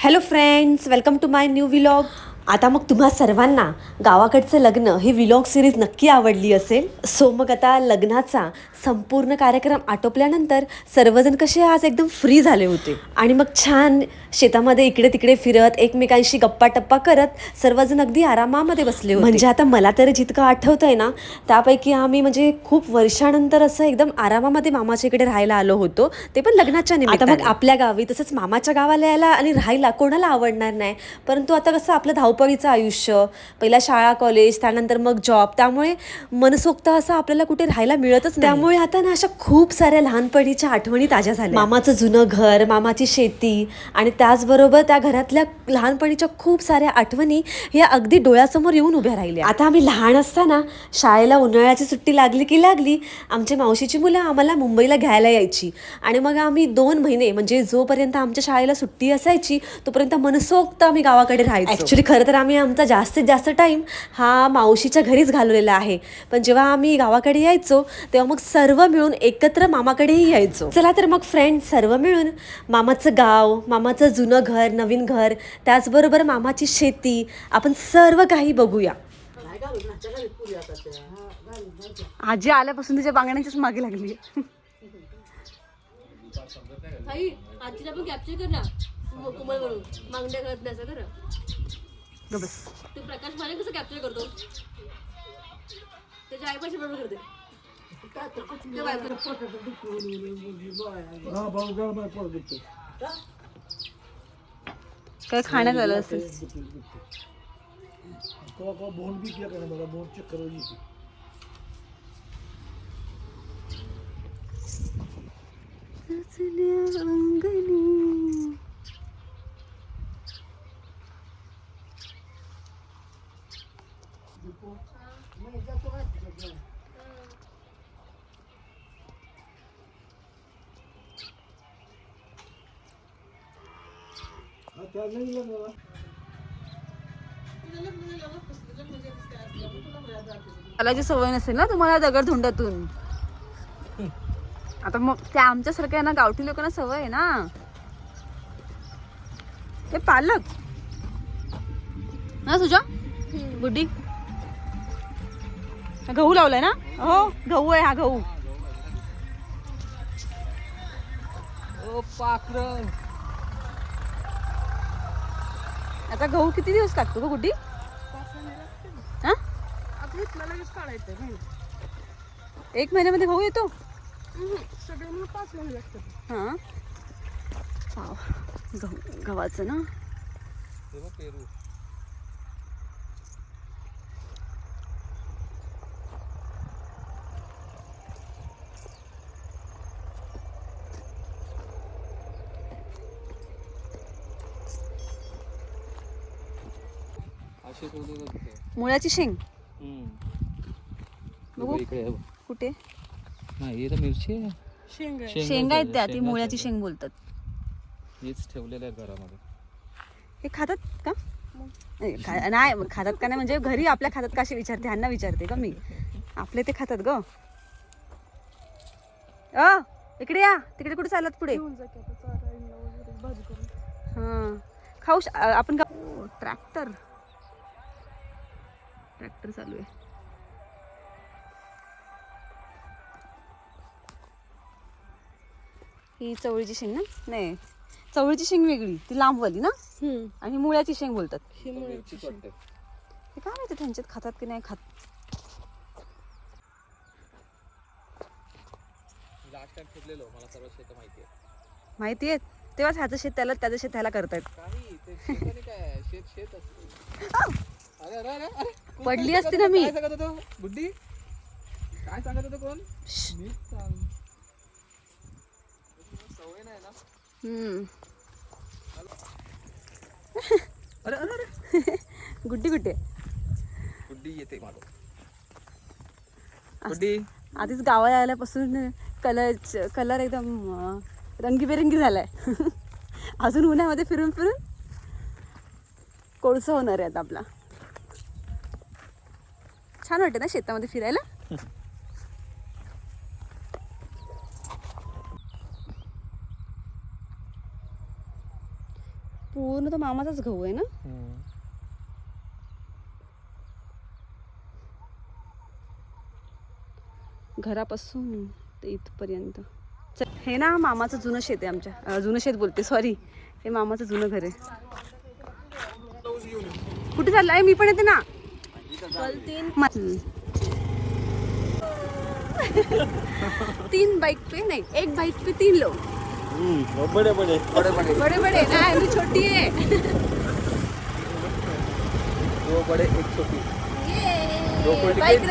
hello friends welcome to my new vlog. आता मग तुम्हा सर्वांना गावाकडचं लग्न ही विलॉग सिरीज नक्की आवडली असेल? सो मग आता लग्नाचा संपूर्ण कार्यक्रम आटोपल्यानंतर सर्वजण कसे आज एकदम फ्री झाले होते? आणि मग छान शेतामध्ये इकडे तिकडे फिरत एकमेकांशी गप्पा टप्पा करत सर्वजण अगदी आरामामध्ये बसले होते. म्हणजे आता मला तरी जितकं आठवतंय ना त्यापैकी आम्ही म्हणजे खूप वर्षानंतर असं एकदम आरामामध्ये मामाच्या इकडे राहायला आलो होतो. ते पण लग्नाच्या निमित्त आता मग आपल्या गावी तसंच मामाच्या गावाला यायला आणि राहायला कोणाला आवडणार नाही? परंतु आता कसं आपलं धावपळीचं आयुष्य पहिला शाळा कॉलेज त्यानंतर मग जॉब त्यामुळे मनसोक्त असं आपल्याला कुठे राहायला मिळतच नाही. त्यामुळे आता ना अशा खूप साऱ्या लहानपणीच्या आठवणी ताज्या झाल्या. मामाचं जुनं घर मामाची शेती आणि त्याचबरोबर त्या घरातल्या लहानपणीच्या खूप साऱ्या आठवणी या अगदी डोळ्यासमोर येऊन उभ्या राहिल्या. आता आम्ही लहान असताना शाळेला उन्हाळ्याची सुट्टी लागली की लागली आमच्या मावशीची मुलं आम्हाला मुंबईला घ्यायला यायची. आणि मग आम्ही दोन महिने म्हणजे जोपर्यंत आमच्या शाळेला सुट्टी असायची तोपर्यंत मनसोक्त आम्ही गावाकडे राहायचो. ॲक्च्युली खरं तर आम्ही आमचा जास्तीत जास्त टाईम हा मावशीच्या घरीच घालवलेला आहे. पण जेव्हा आम्ही गावाकडे यायचो तेव्हा मग सर्व मिळून एकत्र मामाकडेही यायचो. चला तर मग फ्रेंड सर्व मिळून मामाचं गाव मामाचं जुनं घर नवीन घर त्याचबरोबर मामाची शेती आपण सर्व काही बघूया. आजी आल्यापासून तिच्या बांगड्यांचीच मागे लागली. आई आजीला पण कॅप्चर कर ना. कोमल म्हणून मागण्या करत नाही असं तू प्रकाश माने कसं कॅप्चर करतो? त्याच्या आई पैसे बरोबर करते. काय खाण्यात आलं असेल? चालायची सवय नसेल ना तुम्हाला दगड धुंडातून आता मग त्या आमच्यासारख्या ना गावठी लोकांना सवय आहे ना. ते पालक. ना तुझ्या बुड्डी गहू लावलाय ना? हो गहू आहे हा गहू. आता गहू किती दिवस लागतो ग गुड्डी? हा? एक महिन्यामध्ये गहू येतो? हा. वाव. गहू गव्हाचं ना? पेरू. मुळ्याची शेंग? बघू. कुठे? नाही हे तर मिरची शेंगा आहेत त्या ती मुळ्याची. शेंग बोलतात. हेच ठेवलेलं आहे घरामध्ये. हे खातात का? नाही, खातात का नाही? म्हणजे घरी आपल्या खातात का असे विचारते? ह्यांना विचारते का मी. आपले ते खातात ग. अ इकडे या. तिकडे कुठे चालत पुढे? हा. खाऊ आपण ट्रॅक्टर. ट्रॅक्टर चालू आहे. ही चवळीची शेंग ना? नाही. चवळीची शेंग वेगळी. ती लांबवाली ना. आणि मुळ्याची शेंग बोलतात. हे काय माहिती त्यांच्यात खातात की नाही खात? लास्ट टाइम फिरलेलो मला सर्व शेत माहिती आहे माहिती आहे तेव्हाच ह्याचं शेत त्याला त्याचं शेत ह्याला करतायत. पडली असती ना मी. काय सांगत होतो? बुड्डी काय सांगत होतं कोण? सांग सवय नाही ना हम्म. अरे अरे अरे. गुड्डी गुड्डी बुड्डी येते मागं. बुड्डी आधीच गावाला आल्यापासून कलर कलर एकदम अं, रंगीबेरंगी झालाय. अजून उन्हामध्ये फिरून फिरून कोळसा होणार आहे आता आपला. छान वाटतं ना शेतामध्ये फिरायला? पूर्ण तो मामाचाच गहू आहे ना? घरापासून ते इथपर्यंत. चल, हे ना मामाचं जुनं शेत आहे आमच्या. जुनं शेत बोलते सॉरी हे मामाचं जुनं घर आहे. कुठे चाललंय? मी पण येते ना. तीन बाइक पे नहीं एक बाइक पे तीन लोग बडे बडे. बडे बडे. बड़े बड़े ना मैं छोटी है दो बडे एक छोटी. दो फुल राईड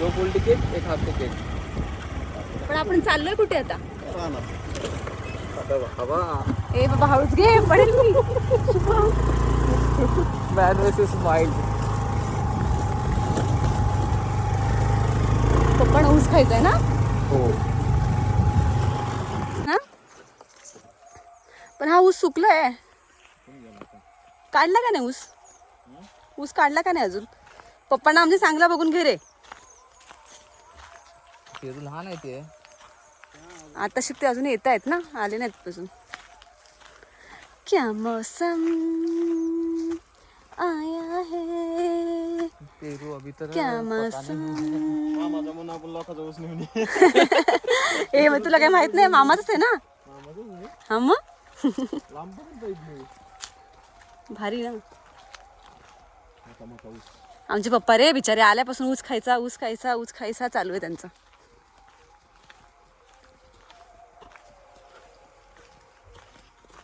दो फुल तिकीट एक हाफ तिकीट पण आपण चाललोय कुठे आता? हवा. ए बाबा हळूच घे पडेल मी. मॅन वर्सेस माइल्ड पप्पा ऊस खायचंय ना? हो. हा? पण हा ऊस सुकलाय. काढला का नाही ऊस? ऊस काढला का नाही अजून? पप्पांना आमचे चांगला बघून घे रे. पेरू लहान आहे ते. आता शिक ते अजून येत आहेत ना? आले नाहीत अजून. क्या मौसम? आया है। पेरू अभी तर क्या मौसम? लोकांचा ए मग तुला काय माहीत नाही मामाच आहे ना? हा मग? भारी ना. आमचे पप्पा रे बिचारे आल्यापासून ऊस खायचा ऊस खायचा ऊस खायचा चालू आहे त्यांचं.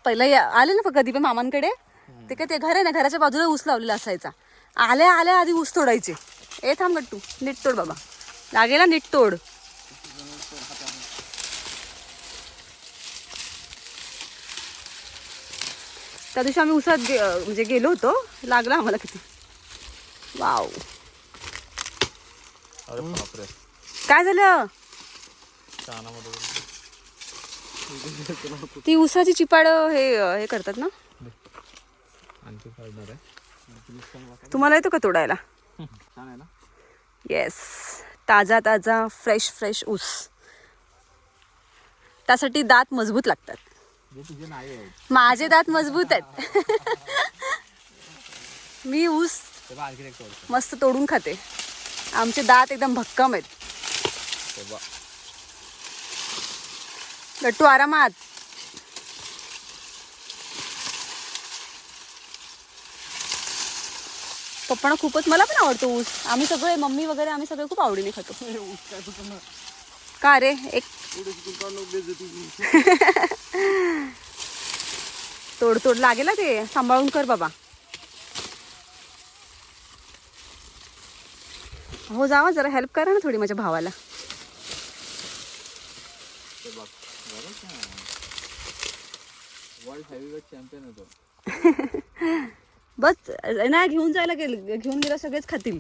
पहिलं आले ना कधी पण मामांकडे? ते काय ते घर आहे ना घराच्या बाजूला ऊस लावलेला असायचा. आल्या आल्या आधी ऊस तोडायचे. ए थांब गट्टू नीट तोड बाबा. लागेला नीट तोड. त्या दिवशी आम्ही उसात गे म्हणजे गेलो होतो. लागला आम्हाला किती. वाव. काय झालं? ती उसाची चिपाड हे हे करतात ना? आणखी काढणार आहे. तुम्हाला येतो का तोडायला? छान आहे ना? येस ताजा ताजा फ्रेश फ्रेश ऊस. त्यासाठी दात मजबूत लागतात. माझे दात मजबूत आहेत. मी ऊस मस्त तोडून खाते. आमचे दात एकदम भक्कम आहेत. गट्टू आरामात. पप्पांना खूपच मला पण आवडतो ऊस. आम्ही सगळे मम्मी वगैरे आम्ही सगळे खूप आवडीने खातो. का रे? एक तोड तोड लागेल हा ते? सांभाळून कर बाबा. हो जावा जरा हेल्प करा ना थोडी माझ्या भावाला. वर्ल्ड चॅम्पियन होतो बस नाही घेऊन जायला गेल घेऊन गेला सगळेच खातील.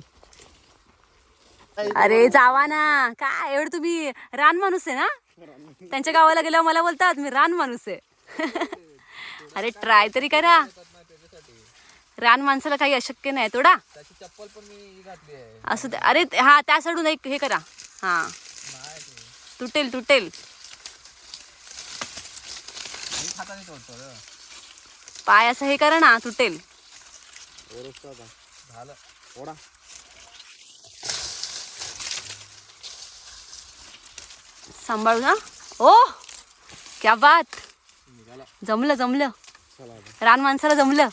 अरे जावा ना. काय एवढं तुम्ही रान माणूस आहे ना? त्यांच्या गावाला गेल्यावर मला बोलतात मी रान माणूस आहे. अरे ट्राय तरी करा. रान माणसाला काही अशक्य नाही तोडा. त्याची चप्पल पण मी घातली आहे. असं ते- अरे हा त्या साईडून एक हे करा. हा. तुटेल तुटेल. पाय असं हे करा ना तुटेल. झालं. ओढा. सांभाळू ना. ओ क्या बात. निघाला. जमलं जमलं. चला आता. रान माणसाला जमलं.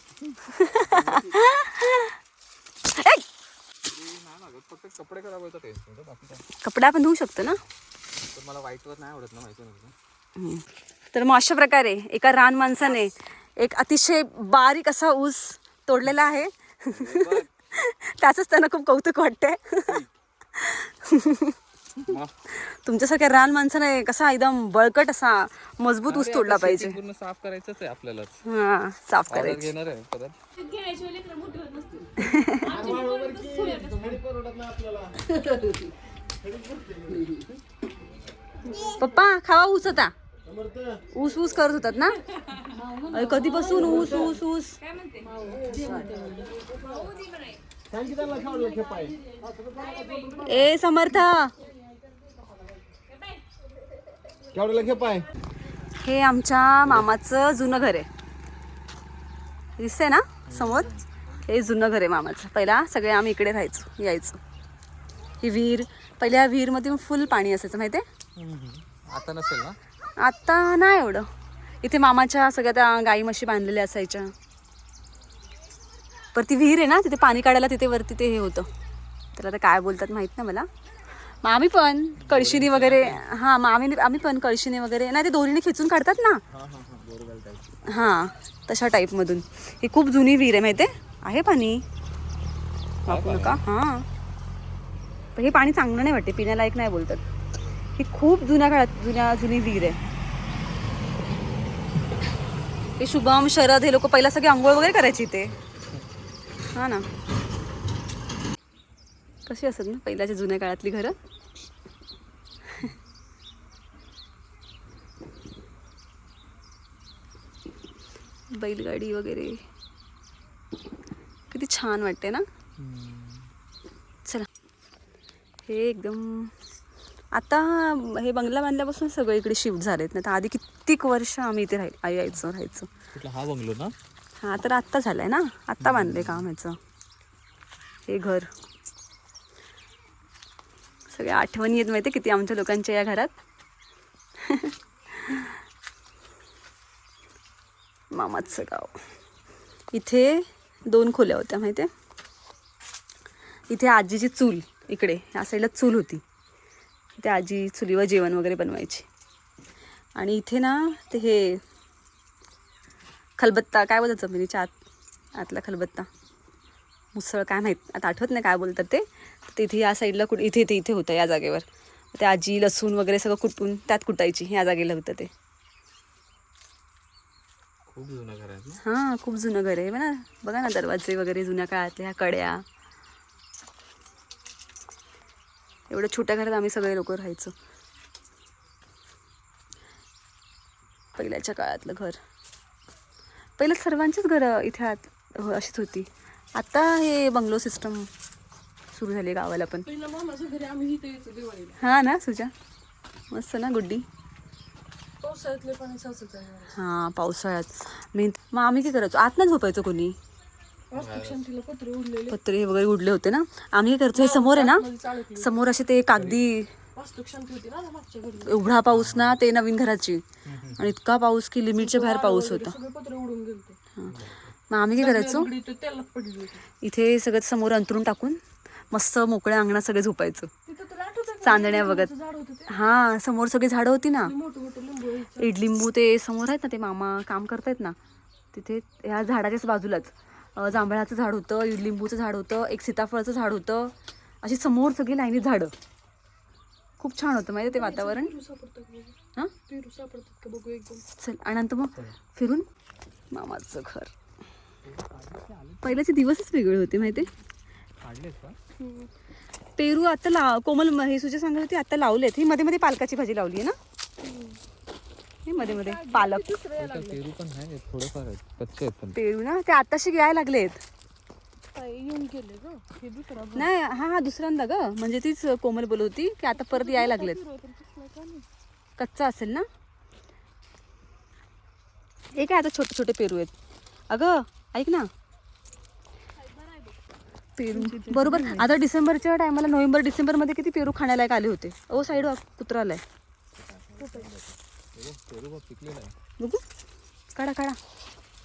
ऐ! नाही लागत फक्त कपडे खराब होतात टेन्शन होतं बाकी काय कपडे आपण धुवू शकतो ना? तर मला व्हाईटवर नाही आवडत ना माहिती नाही. तर मग अशा प्रकारे एका रान माणसाने एक अतिशय बारीक असा ऊस तोडलेला आहे. त्याचंच त्यांना खूप कौतुक वाटतंय. तुमच्यासारख्या रान माणसाने कसा एकदम बळकट असा मजबूत ऊस तोडला पाहिजे. पूर्ण साफ करायचंच आहे आपल्याला हा साफ करायचं. घेणार आहे परत. पप्पा खावा ऊस होता ऊस ऊस करत होतात ना? कधीपासून ऊस ऊस ऊस? ए समर्थ! हे आमच्या मामाचं जुनं घर आहे. दिसतंय ना समोर? हे जुनं घर आहे मामाचं. पहिला सगळे आम्ही इकडे राहायचो यायचो. ही विहीर पहिल्या विहीरमध्ये फुल पाणी असायचं माहिती आहे आता नसेल ना? आत्ता नाही एवढं. इथे मामाच्या सगळ्या त्या गाई म्हशी बांधलेल्या असायच्या. पर ती विहीर आहे ना तिथे पाणी काढायला तिथे वरती ते हे होतं. त्याला आता काय बोलतात माहीत नाही मला. मग आम्ही पण कळशीने वगैरे हां मग आम्ही आम्ही पण कळशीने वगैरे. नाही ते दोरीने खिचून काढतात ना. हा तशा टाईपमधून ही खूप जुनी विहीर आहे माहिती आहे आहे पाणी. वापरू नका. हां. पण हे पाणी चांगलं नाही वाटते पिण्यालायक नाही बोलतात. ही खूप जुन्या काळात जुन्या जुनी विहीर आहे. हे शुभम शरद हे लोक पहिला सगळे आंघोळ वगैरे करायचे इथे. हा ना. कशी असत ना पहिल्याच्या जुन्या काळातली घरं? बैलगाडी वगैरे. किती छान वाटते ना? चला. हे एकदम आता हे बंगला बांधल्यापासून सगळे इकडे शिफ्ट झालेत. ना तर आधी कित्येक वर्ष आम्ही इथे राहाय आ- यायचो राहायचो. कुठला हा बंगलो ना? हा तर आत्ता झालंय ना? आत्ता बांधले काम ह्याचं हे घर. सगळ्या आठवणी येत माहिती किती आमच्या लोकांच्या या घरात? मामाचं गाव. इथे दोन खोल्या होत्या माहिती इथे आजीची चूल इकडे या साईडला चूल होती. इथे आजी चुलीवर जेवण वगैरे बनवायची. आणि इथे ना ते हे खलबत्ता काय बोलतात जमिनीच्या आत आतला खलबत्ता? मुसळ काय माहीत? आता आठवत नाही काय बोलतात ते. तर इथे या साईडला कुठ इथे इथे इथे होतं या जागेवर. ते आजी लसूण वगैरे सगळं कुटून त्यात कुटायची ह्या जागेला होतं ते. खूप जुनं घर आहे हां खूप जुनं घर आहे. ना बघा ना दरवाजे वगैरे जुन्या काळातल्या ह्या कड्या. एवढ्या छोट्या घरात आम्ही सगळे लोक राहायचो. पहिल्याच्या काळातलं घर. पहिलं सर्वांचीच घरं इथे आत हो, अशीच होती. आता हे बंगलो सिस्टम सुरू झाली गावाला पण. हां ना सुजा? मस्त ना गुड्डी? पावसाळ्यातले पाणी हां पावसाळ्यात. मी मग आम्ही काय करायचो? आत ना झोपायचो कोणी? पत्रे उडलेले. पत्रे वगैरे उडले होते ना? आम्ही काय करतो हे समोर आहे ना? समोर असे ते कागदी एवढा पाऊस ना ते नवीन घराची. आणि इतका पाऊस की लिमिटच्या बाहेर पाऊस होता. सगळे पत्रे उडून गेलते. हां. मग आम्ही काय करायचो? इथे सगळं समोर अंतरून टाकून मस्त मोकळ्या अंगणात सगळे झोपायचो. तिथं तुला आठवतं का? चांदण्या बघत हां समोर सगळी झाडं होती ना. मोठं मोठं लिंबू यायचं इडलिंबू ते समोर आहेत ना ते मामा काम करतायत ना तिथे ह्या झाडाच्याच बाजूलाच. जांभळाचं झाड होतं इडलिंबूचं झाड होतं एक सीताफळाचं झाड होतं. अशी समोर सगळी लाईनीत झाडं. खूप छान होतं माहिती आहे ते वातावरण. हां? चल आणि नंतर मग फिरून मामाचं घर. पहिल्याचे दिवसच वेगळे होते माहिती पेरू आता ला कोमल हे सुजा सांगत होती आता लावलेत. ही मध्ये मध्ये पालकाची भाजी लावली आहे ना हे मध्ये मध्ये. पालक. पेरू पण आहे थोडंफार आहेत. कच्चे आहेत पण. पेरू ना? ते आताशी यायला लागलेत. येऊन गेले ग. हे दुसरा नाही हा हा दुसऱ्यांदा ग. म्हणजे तीच कोमल बोलत होती की आता परत यायला लागलेत. कच्चा असेल ना? हे काय आता छोटे छोटे पेरू आहेत? अगं ऐक ना. पेरू बरोबर. आता डिसेंबरच्या टायमाला नोव्हेंबर डिसेंबरमध्ये किती पेरू खाण्यालायक आले होते? ओ साईड कुत्रा आलाय. पेरू बघ. काढा काढा.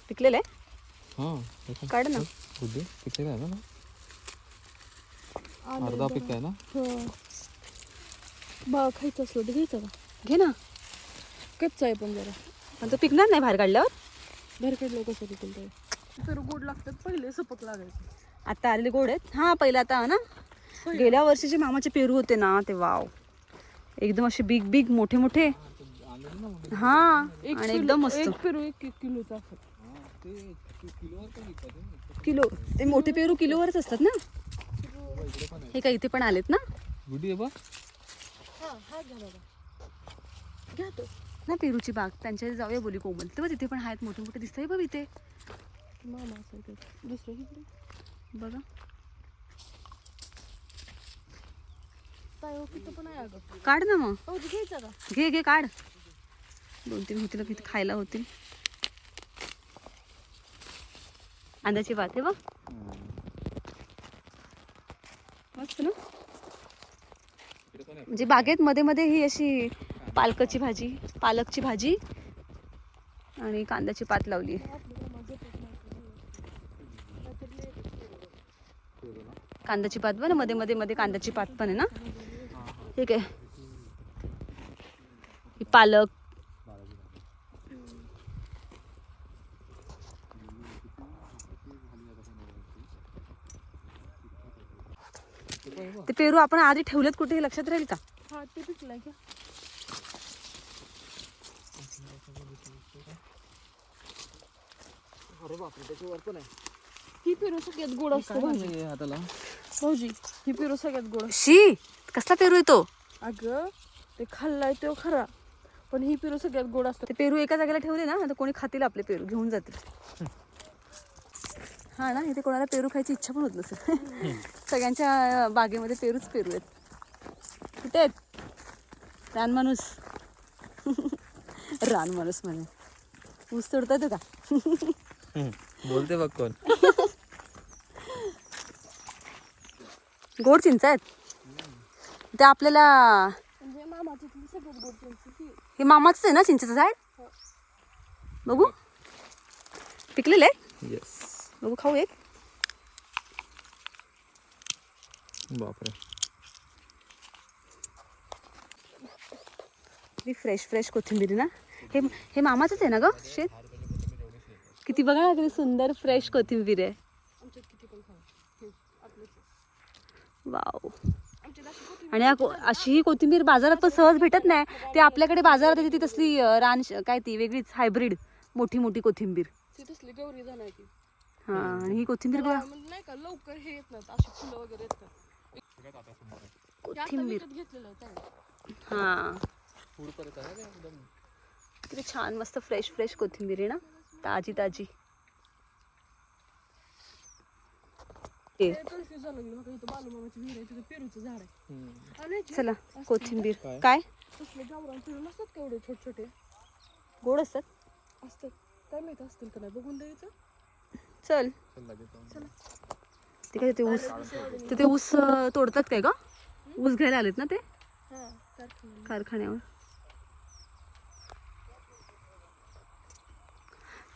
पिकलेलं? आहे हा काढ ना. बुद्धी पिकलेला आहे ना अर्धा पिक आहे ना? बा खायचं असलं तर घ्यायचं का घे ना. कच्चा आहे पण जरा. पण तो पिकणार नाही बाहेर काढल्यावर? बाहेर काढलं कसं तिथून ते पेरू गोड लागतात पहिले सपक लागायचे. आता आलेले गोड आहेत. हां पहिला आता ना? गेल्या वर्षीचे मामाचे पेरू होते ना ते वाव. एकदम असे बिग बिग मोठे मोठे. हा आणि एकदम मस्त. एक पेरू एक एक किलोचा असत किलो ते मोठे पेरू किलोवरच असतात ना? हे काय इथे पण आलेत ना? हा हा घ्या तो. ना पेरूची बाग. त्यांच्या जाऊया बोली कोमल. तेव्हा तिथे पण आहेत मोठे मोठे. दिसतंय बघ इथे. बघा. हो काढ ना मग. हो घे घे काढ. दोन तीन होतील किती खायला होतील. कांद्याची भात आहे बघ. मस्त ना? म्हणजे बागेत मध्ये मध्ये ही अशी पालकाची भाजी पालकची भाजी आणि कांद्याची पात लावली कांद्याची पात पण मध्ये मध्ये मध्ये कांद्याची पात पण आहे ना? ठीक आहे. पालक ते पेरू आपण आधी ठेवलेत कुठे हे लक्षात राहील का? हा ते पिकलंय का. अरे बापरे त्याच्यावर पण आहे. ही पेरू सगळ्यात गोड असतं भाऊजी. हाताला? भाऊजी ही पेरू सगळ्यात गोड शी कसला पेरू येतो अगं ते खाल्लाय तो खरा. पण ही पेरू सगळ्यात गोड असतं. ते पेरू एका जागेला ठेवले ना तर कोणी खातील आपले पेरू घेऊन जातील. हा ना इथे कोणाला पेरू खायची इच्छा पण होत नसेल. सगळ्यांच्या बागेमध्ये पेरूच पेरू आहेत. कुठे आहेत? रान माणूस. रान माणूस म्हणे. ऊस तोडता येतो का बोलते बघ कोण. गोड चिंच आहेत? ते आपल्याला म्हणजे हे मामाच आहे ना चिंचेचं झाड? बघू. पिकलेलं आहे? येस बघू खाऊ एक बापरे फ्रेश फ्रेश कोथिंबीर ना हे हे मामाचंच आहे ना ग शेत किती बघा ना किती सुंदर फ्रेश कोथिंबीर आहे आमच्यात किती पण खाऊ आपलं वाव आमच्यात अशी कोथिंबीर आणि अशी ही कोथिंबीर बाजारात पण सहज भेटत नाही. ते आपल्याकडे बाजारात येते ती तसली रान काय ती वेगळीच हायब्रिड मोठी मोठी कोथिंबीर. ती तसली गौरी हा आणि ही कोथिंबीर बघा. म्हणजे नाही का लवकर हे येत नाहीत अशी फुलं वगैरे हे आता कोथिंबीर. विकत घेतलेलं आहे. हा. फूड परत आहे ना एकदम? किती छान मस्त फ्रेश फ्रेश कोथिंबीर आहे ना? ताजी ताजी. कन्फ्युज झालं इथं बालूमामाची विहीर आहे तिथं पेरूचं झाड आहे. आणि चला कोथिंबीर. काय? काय? तसले गावरान पेरू नसतात का एवढे छोटे छोटे गोड असतात. असतात. काय माहीत असतील का नाही बघून द्यायचं चल. ते काय ते ऊस ते ते ऊस तोडतात काय का ऊस घ्यायला आलेत ना ते? हा कारखान्यावर.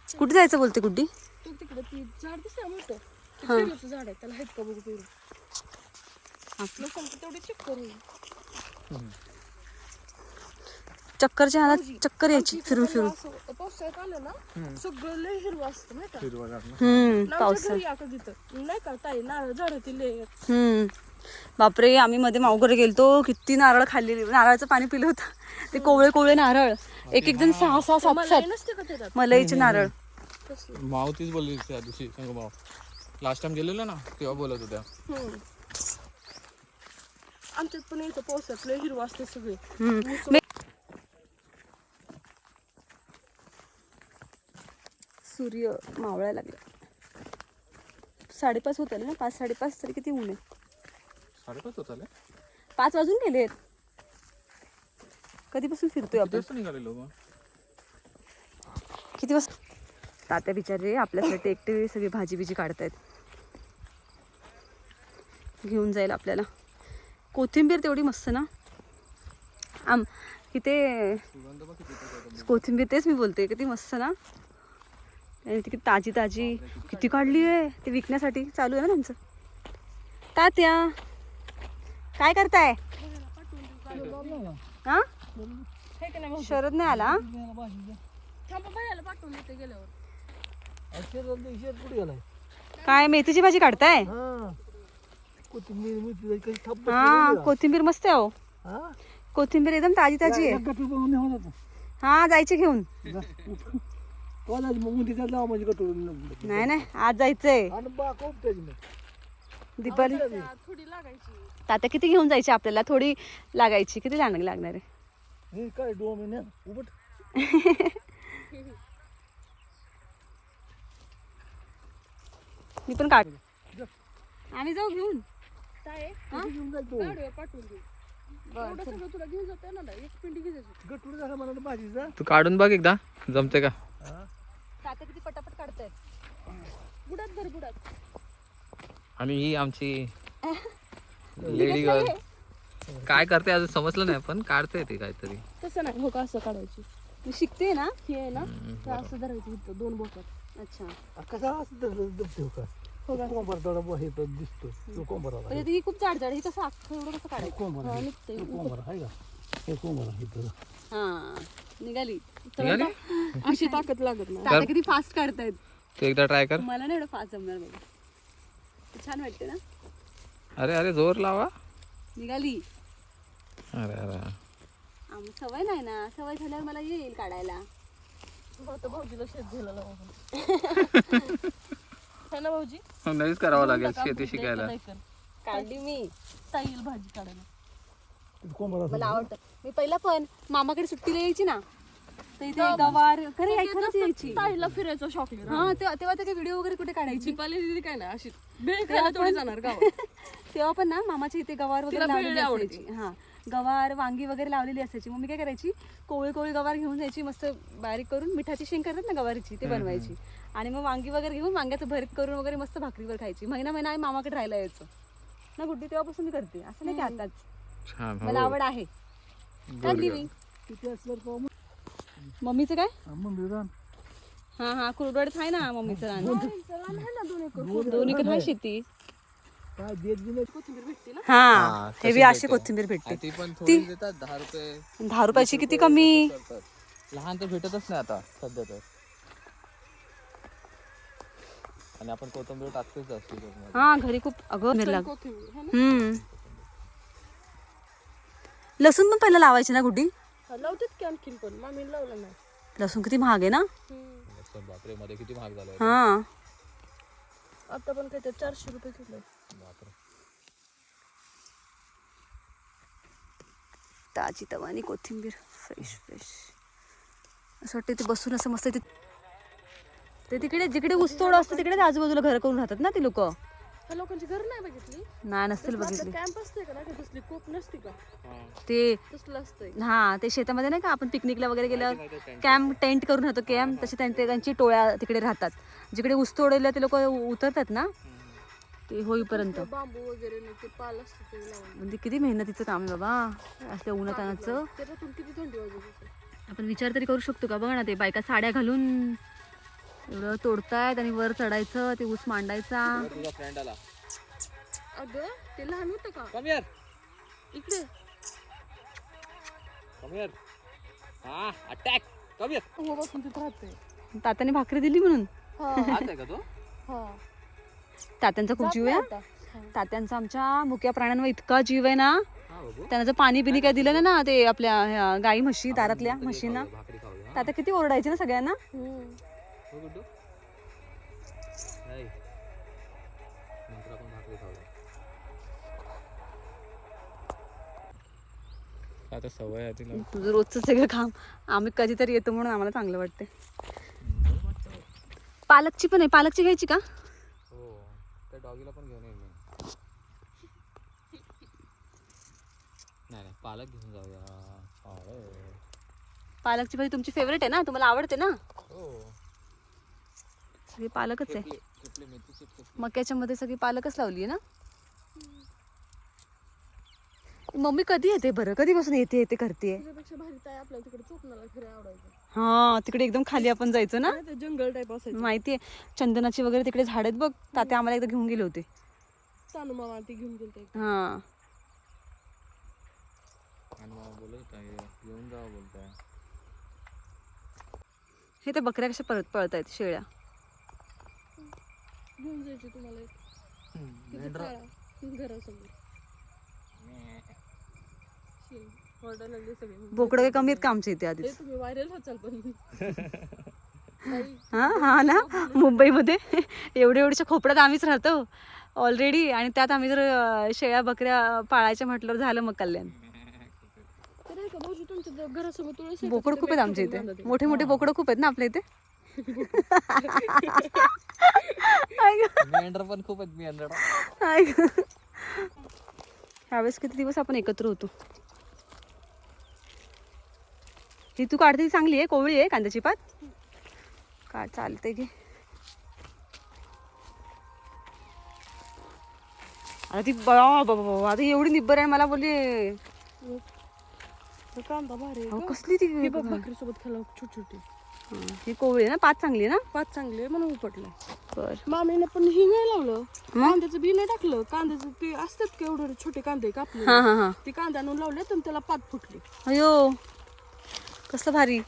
कुठे जायचं बोलते कुड्डी तू तिकडे ती झाड दिसतं मोठं. ते पेरूचं झाड आहे त्याला आहेत का बघू पेरू? तेवढे चेक करू. चक्करच्या हातात चक्कर यायची फिरून फिरून. असं पावसाळ्यात आलं ना सगळं लय हिरवं असतं माहिती का? हिरवा गार ना. हम्म आमच्या पावसा घरी या कधी तर नाही का ताई नारळ झाडातील लय हम्म. बापरे आम्ही मध्ये मावकडे गेलतो किती नारळ खाल्लेली नारळाचं पाणी पिलं होतं. ते कोवळे कोवळे नारळ. एक एक जण सहा सहा सात सात. नसते का त्याच्यात मलईचे नारळ. माव तीच बोलली त्या दिवशी सांग माव लास्ट टाइम गेलेलो ना तेव्हा बोलत होत्या. हम्म. आमच्यात पण येतं पावसात लय हिरवं असते सगळे. हम्म. मे- सूर्य मावळायला लागला. साडेपाच होतं ना? पाच साडेपाच तरी किती ऊन आहे? साडेपाच होत आले? पाच वाजून गेलेत कधीपासून फिरतोय आपण? तेच निघालेलो मग किती वाजता? तात्या बिचारे आपल्यासाठी एकटे सगळी भाजी बिजी काढतायत. घेऊन जाईल आपल्याला. कोथिंबीर तेवढी मस्त ना? आम इथे किती. कोथिंबीर तेच मी बोलते किती मस्त ना? आणि ती ताजी ताजी किती काढली आहे? ते विकण्यासाठी चालू आहे ना त्यांचं. तात्या काय करताय? हा? हे? शरद नाही आला? काय मेथीची भाजी काढताय? हा कोथिंबीर मस्त आहे हो कोथिंबीर एकदम ताजी ताजी आहे हा जायचे घेऊन. नाही नाही आज जायचंय. दीपाली? थोडी लागायची. तात्या किती घेऊन जायची आपल्याला? थोडी लागायची. किती लाग लागणार आहे? काय दोन महिने उभट मी पण काढ. आम्ही जाऊ घेऊन. काय गाडीवर पाठवून देऊ. एवढं सगळं तुला घेऊन जाते ना एक पिंडी घ्यायची गटूड झाला मला तर भाजीचा. तू काढून बघ एकदा. जमते का? तात्या किती पटापट काढतायत बुडात धर बुडात. आणि ही आमची लेडी गर्ल काय करते अजून समजलं नाही पण काढते ती काहीतरी. तसं नाही हो का असं काढायची. मी शिकते ना हे आहे ना तर असं धरायचं दोन बोटात अच्छा. कसा असं का? दिसतो खूप जाड जाड हे कसं अख्खं एवढं कसं काढायचं? कोंबर हा, आहे. हे का? हे कोंबर आहे हा निघाली. निघाली? अशी ताकद लागत नाही. आता किती फास्ट काढतायत? तू एकदा ट्राय कर. मला नाही एवढं फास्ट जमणार ते छान वाटते ना? अरे अरे जोर लावा. निघाली. अरे अरे आम सवय नाही ना. सवय झाल्यावर मला येईल काढायला. भाऊजीला शेत झालेलं बघून. है ना भाऊजी? नाहीच करावं लागेल शेती शिकायला. काढली मी. स्टाईल भाजी काढायला. तिथं कोंबर असं मला आवडतं. मी पहिला पण. मामाकडे सुट्टीला यायची ना. तर इथे खरं यायची स्टाईलला फिरायचा हा तेव्हा काही व्हिडिओ वगैरे कुठे काढायची? दीपाली दिदी काय नाही अशी खायला थोडी जाणार गावात. तेव्हा पण ना मामाच्या इथे गवार वगैरे तिला लावलेली आवडते. असायची. हा गवार वांगी वगैरे लावलेली असायची. मग मी काय करायची कोवळी कोवळी गवार घेऊन जायची मस्त बारीक करून मिठाची शेंग करतात ना गवारीची ते बनवायची. आणि मग वांगी वगैरे घेऊन वांग्याचं भरीत करून वगैरे मस्त भाकरीवर खायची. महिना महिना आम्ही मामाकडे राहायला यायचो. ना गुड्डी तेव्हापासून मी करते. असं नाही की आताच. छान मला हो. आवड आहे. काढली मी तिथे असलं तर मग मम्मीचं काय? हा हा कुरडवाडीत आहे ना मम्मीचं रान. दोन एकर आहे शेती. हा हे बी अशी कोथिंबीर भेटते. ती पण थोडी देतात दहा रुपये. दहा रुपयाची किती कमी? करतात. लहान तर भेटतच नाही आता सध्या तर. आणि आपण कोथिंबीर टाकतोच जास्त. हा घरी खूप अगं हम्म. लसूण पण पहिला लावायची ना गुड्डी? लावतात की आणखीन पण? मामी लावलं नाही. लसूण किती महाग आहे ना? लसूण बापरे मध्ये किती महाग झालाय हा. आता पण काय ते चारशे रुपये किलो बापरे. ताजी तवानी कोथिंबीर फ्रेश फ्रेश असं वाटतं ते बसून असं मस्त ते ते तिकडे जिकडे ऊसतोड असतं तिकडेच आजूबाजूला घर करून राहतात ना ती लोक. त्या लोकांची घर नाही बघितली. नाही नसतील बघितली. कॅम्प असते का? नाही कसली कोप नसते का? ते तसलं असतंय. हा ते शेतामध्ये नाही का आपण पिकनिकला वगैरे गेल्यावर कॅम्प टेंट करून राहतो कॅम्प तसे त्यांचे त्यांची टोळ्या तिकडे राहतात. जिकडे ऊस तोडलेल्या ते लोक उतरतात ना ते होईपर्यंत. बांबू वगैरे नाही ते पाल असते ते लावून. म्हणजे किती मेहनतीचं काम आहे बाबा असल्या उन्हातानाचं. त्याच्यातून किती थंडी वाजत असेल आपण विचार तरी करू शकतो का? बघ ना ते बायका साड्या घालून एवढं तोडतायत आणि वर चढायचं ते ऊस मांडायचा. तुझा फ्रेंड आला. अगं ते लहान होतं का? कम यार इकडे. कम यार हा अटॅक कम यार हो बसून तिथं राहते तात्याने भाकरी दिली म्हणून? हा. हाच आहे का तो? हा. तात्यांचा खूप जीव आहे आता. तात्यांचा आमच्या मुक्या प्राण्यांवर इतका जीव आहे ना हा बाबू त्यांना जर पाणी बिनी काय दिलं ना ना ते आपल्या ह्या गाई म्हशी दारातल्या म्हशींना. भाकरी खाऊया. तात्या किती ओरडायचे ना सगळ्यांना. हो गुड्डू नाही नंतर आपण भाकरी खाऊया. आता सवय आहे तिला तुझं रोजचं सगळं काम. आम्ही कधीतरी येतो म्हणून आम्हाला चांगलं वाटते पालकची पण आहे. पालकची घ्यायची का? हो. त्या डॉगीला पण घेऊन येईल मी. नाही नाही. पालक घेऊन जाऊया. पालकची भाजी तुमची फेवरेट आहे ना? तुम्हाला आवडते ना? सगळी पालकच आहे. खेपली खेपली मेथीची खेपली. मक्याच्या मध्ये सगळी पालकच लावली ना? मम्मी कधी येते बरं? कधीपासून येते येते करते हा तिकडे एकदम खाली आपण जायचं ना? जंगल टाईप असायचं. माहितीये चंदनाची वगैरे तिकडे झाड आहेत बघ. तात्या आम्हाला एकदा घेऊन गेले होते. तानू मामा ती घेऊन गेलते हा. हे हे त्या बकऱ्या कशा पळत पळत आहेत शेळ्या. घेऊन जायची तुम्हाला एक. काळा? घरासमोर. शीन. ओरडायला लागले सगळे. बोकडं काही कमी आहेत का आमच्या इथे हे आधीच तुम्ही व्हायरल होचाल पण. बाई, हा हा ना? मुंबईमध्ये एवढ्या एवढ्याच्या खोपड्यात आम्हीच राहतो. ऑलरेडी आणि त्यात आम्ही जर अं, शेळ्या बकऱ्या पाळायच्या म्हटल्यावर झालं मग कल्याण. ते नाही का भाऊजी तुमच्या द- घरासमोर तुळस आहे का? बोकडं तिथे खूप आहेत आमच्या बांधा इथे. ते. मोठे मोठे बोकडं खूप आहेत ना आपल्या इथे? मेंढर पण खूप आहेत मेंढर. ह्यावेळेस किती दिवस आपण एकत्र होतो? ही तू काढते चांगली आहे कोवळी आहे कांद्याची पात? का चालते की? आता ती बाबा बाबा आता एवढी निब्बर आहे मला बोलली. कसली ती बघ भाकरीसोबत छोटी छोटी हा, कोवळी आहे ना? पाच चांगली आहे ना? पाच चांगले म्हणून उपटलं. बर. मामीने पण ही नाही लावलं. कांद्याचं बी नाही टाकलं. कांद्याचं ते असतात का एवढे छोटे कांदे कापले. हा हा हा. ते कांदा आणून लावले तर त्याला पात फुटली. अयो कसलं भारी.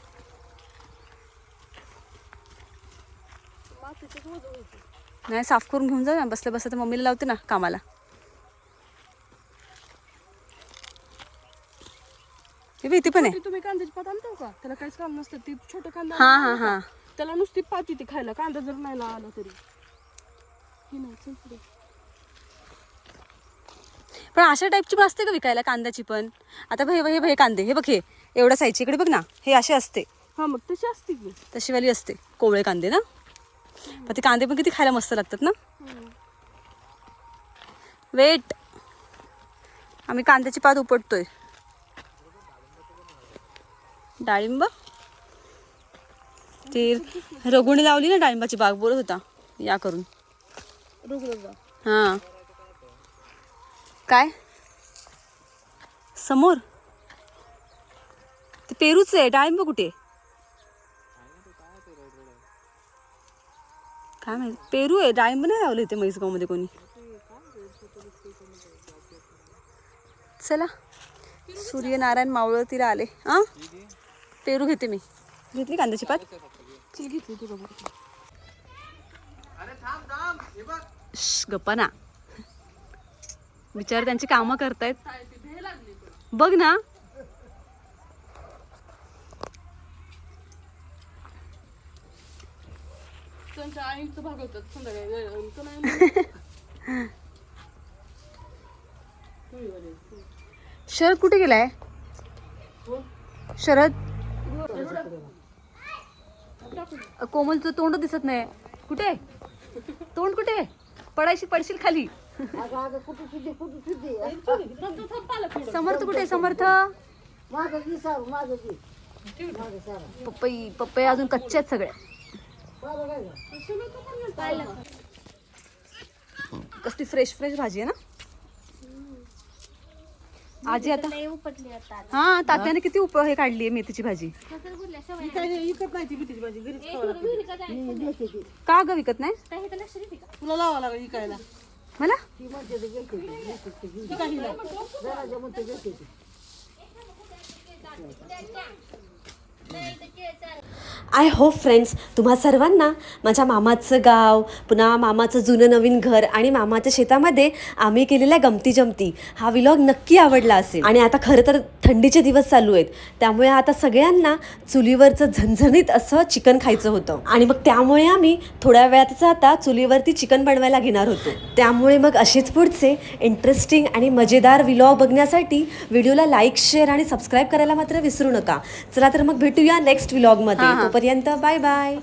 नाही साफ करून घेऊन जा ना. बसल्या बसल्या तर मम्मीला लावते ना कामाला. इथे पण आहे. ते तुम्ही कांद्याची पात आणतो का? त्याला काहीच काम नसतं. ती छोटं कांदा हा हा हा. त्याला नुसती पात येते खायला. कांदा जर नाही आला तरी. ही नाही चल पुढे. पण अशा टाईपची पण असते का विकायला कांद्याची पण? आता बघ हे बघ, हे बघ, हे कांदे हे बघ हे. एवढ्या साईजची इकडे बघ ना. हे असे असते. हा मग तशी असते की. तशीवाली असते. कोवळे कांदे ना? पण ते कांदे पण किती खायला मस्त लागतात ना? वेट आम्ही कांद्याची पात उपटतोय. डाळिंब. ती रघुणी लावली ना डाळिंबाची बाग बोलत होता. या करून. हां. काय? समोर. ते पेरूच आहे डाळिंब कुठे? काय माहिती? पेरू आहे डाळिंब नाही लावले इथे म्हैसगावमध्ये कोणी. चला. सूर्यनारायण मावळ तिला आले. हा? पेरू घेते मी. घेतली कांद्याची पात घेतली श्श, गप्पा ना. बिचारे त्यांची कामं करतायत. बघ ना. शरद कुठे गेलाय? शरद? कोमलचं तोंड दिसत नाही. कुठे? तोंड कुठे? पडायची पडशील खाली. समर्थ कुठे समर्थ? पपई पपई अजून कच्चे आहेत सगळे. कसली फ्रेश फ्रेश भाजी आहे ना? आजी आता? हा तात्याने किती उप हे काढली आहे मेथीची भाजी? का ग विकत नाही? तुला लावा लागेल विकायला. मला? आय होप फ्रेंड्स तुम्हा सर्वांना माझ्या मामाचं गाव पुन्हा मामाचं जुनं नवीन घर आणि मामाच्या शेतामध्ये आम्ही केलेल्या गमती जमती हा विलॉग नक्की आवडला असेल. आणि आता खरं तर थंडीचे दिवस चालू आहेत त्यामुळे आता सगळ्यांना चुलीवरचं झणझणीत असं चिकन खायचं होतं. आणि मग त्यामुळे आम्ही थोड्या वेळातच आता चुलीवरती चिकन बनवायला घेणार होतो. त्यामुळे मग असेच पुढचे इंटरेस्टिंग आणि मजेदार विलॉग बघण्यासाठी व्हिडिओला लाईक शेअर आणि सबस्क्राईब करायला मात्र विसरू नका. चला तर मग भेट भेटूया नेक्स्ट व्लॉगमध्ये तोपर्यंत बाय बाय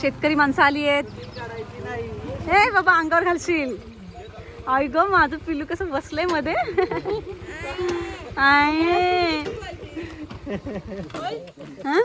शेतकरी माणसं आली आहेत. हे बाबा अंगावर घालशील. आई ग माझं पिल्लू कसं बसलंयमध्ये. आय. हं?